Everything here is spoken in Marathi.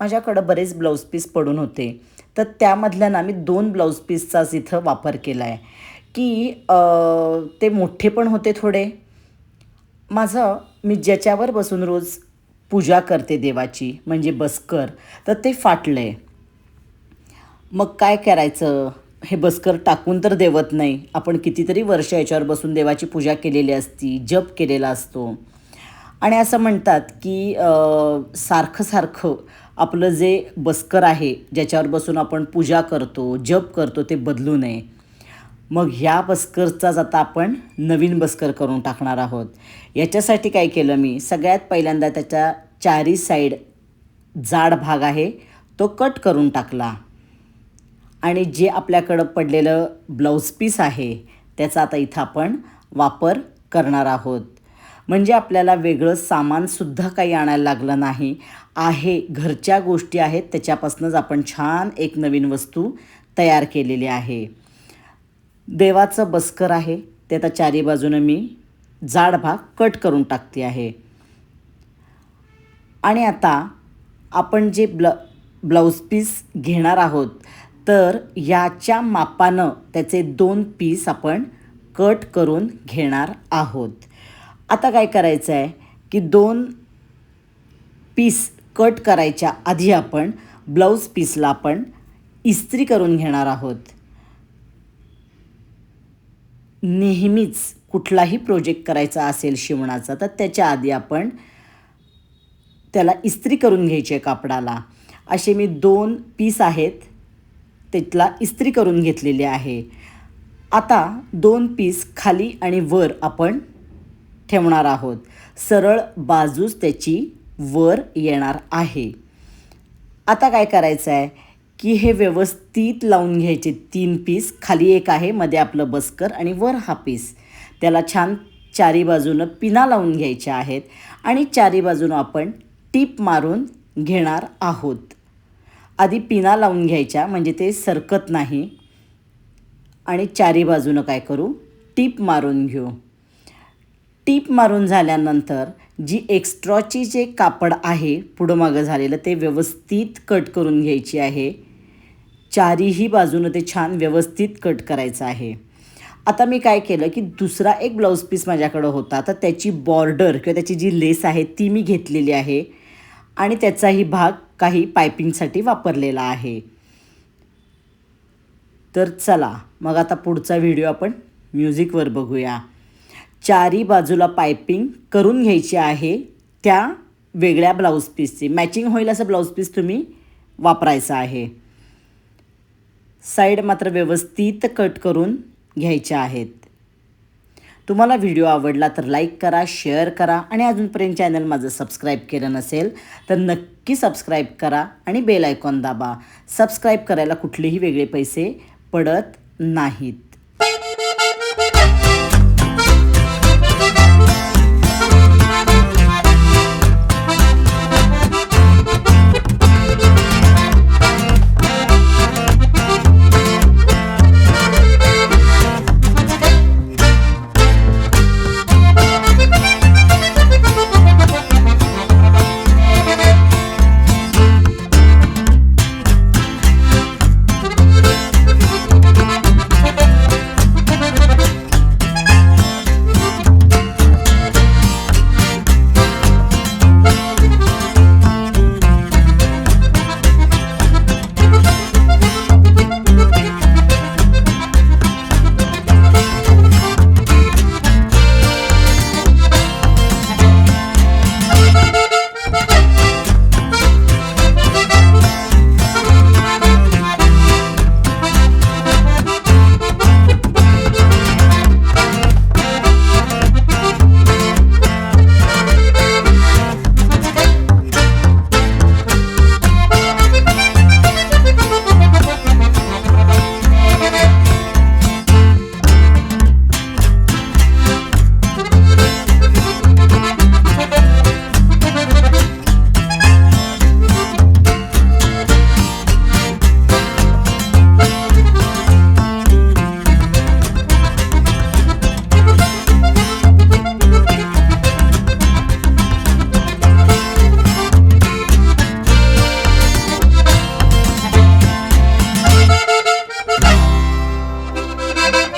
माझ्याकडं बरेच ब्लाऊज पीस पडून होते. तर त्यामधल्या ना मी दोन ब्लाऊज पीसचाच इथं वापर केला आहे की ते मोठे पण होते थोडे. माझं मी ज्याच्यावर बसून रोज पूजा करते देवाची म्हणजे बसकर तर ते फाटलं आहे मग काय करायचं? हे बसकर टाकून तर देवत नाही. आपण कितीतरी वर्ष याच्यावर बसून देवाची पूजा केलेली असती जप केलेला असतो. आणि असं म्हणतात की सारखं सारखं आपलं जे बसकर आहे ज्याच्यावर बसून आपण पूजा करतो जप करतो ते बदलू नये. मग ह्या बस्करचाच आता आपण नवीन बस्कर करून टाकणार आहोत. याच्यासाठी काय केलं मी? सगळ्यात पहिल्यांदा त्याच्या चारी साईड जाड भाग आहे तो कट करून टाकला. आणि जे आपल्याकडं पडलेलं ब्लाऊज पीस आहे त्याचा आता इथं आपण वापर करणार आहोत. म्हणजे आपल्याला वेगळं सामानसुद्धा काही आणायला लागलं नाही. आहे घरच्या गोष्टी आहेत त्याच्यापासूनच आपण छान एक नवीन वस्तू तयार केलेली आहे. देवाचं बस्कर आहे ते आता चारी बाजूनं मी जाड भाग कट करून टाकते आहे. आणि आता आपण जे ब्ल ब्लाऊज पीस घेणार आहोत तर याच्या मापानं त्याचे दोन पीस आपण कट करून घेणार आहोत. आता काय करायचं आहे की दोन पीस कट करायच्या आधी आपण ब्लाऊज पीसला आपण इस्त्री करून घेणार आहोत. नेहमीच कुठलाही प्रोजेक्ट करायचा असेल शिवणाचा तर त्याच्या आधी आपण त्याला इस्त्री करून घ्यायची आहे कापडाला. असे मी दोन पीस आहेत त्यातला इस्त्री करून घेतलेली आहे. आता दोन पीस खाली आणि वर आपण ठेवणार आहोत. सरळ बाजूच त्याची वर येणार आहे. आता काय करायचं आहे की हे व्यवस्थित लावून घ्यायचे. तीन पीस खाली एक आहे मध्ये आपलं बस्कर आणि वर हा पीस त्याला छान चारी बाजूनं पिना लावून घ्यायच्या आहेत आणि चारी बाजूनं आपण टीप मारून घेणार आहोत. आधी पिना लावून घ्यायच्या म्हणजे ते सरकत नाही. आणि चारी बाजूनं काय करू? टीप मारून घेऊ. टीप मारून झाल्यानंतर जी एक्स्ट्राची जे कापड आहे पुढं मागं झालेलं ते व्यवस्थित कट करून घ्यायची आहे. चारीही बाजूनं ते छान व्यवस्थित कट करायचं आहे. आता मी काय केलं की दुसरा एक ब्लाऊज पीस माझ्याकडं होता. तर त्याची बॉर्डर किंवा त्याची जी लेस आहे ती मी घेतलेली आहे. आणि त्याचाही भाग काही पायपिंगसाठी वापरलेला आहे. तर चला मग आता पुढचा व्हिडिओ आपण म्युझिकवर बघूया. चारी बाजूला पायपिंग करून घ्यायची आहे त्या वेगळ्या ब्लाऊज पीसची. मॅचिंग होईल असं ब्लाऊज पीस तुम्ही वापरायचं आहे. साईड मात्र व्यवस्थित कट करून घ्यायच्या आहेत. तुम्हाला व्हिडिओ आवडला तर लाईक करा शेअर करा आणि अजूनपर्यंत चॅनल माझं सबस्क्राईब केलं नसेल तर नक्की सबस्क्राईब करा आणि बेल आयकॉन दाबा. सबस्क्राईब करायला कुठलेही वेगळे पैसे पडत नाहीत.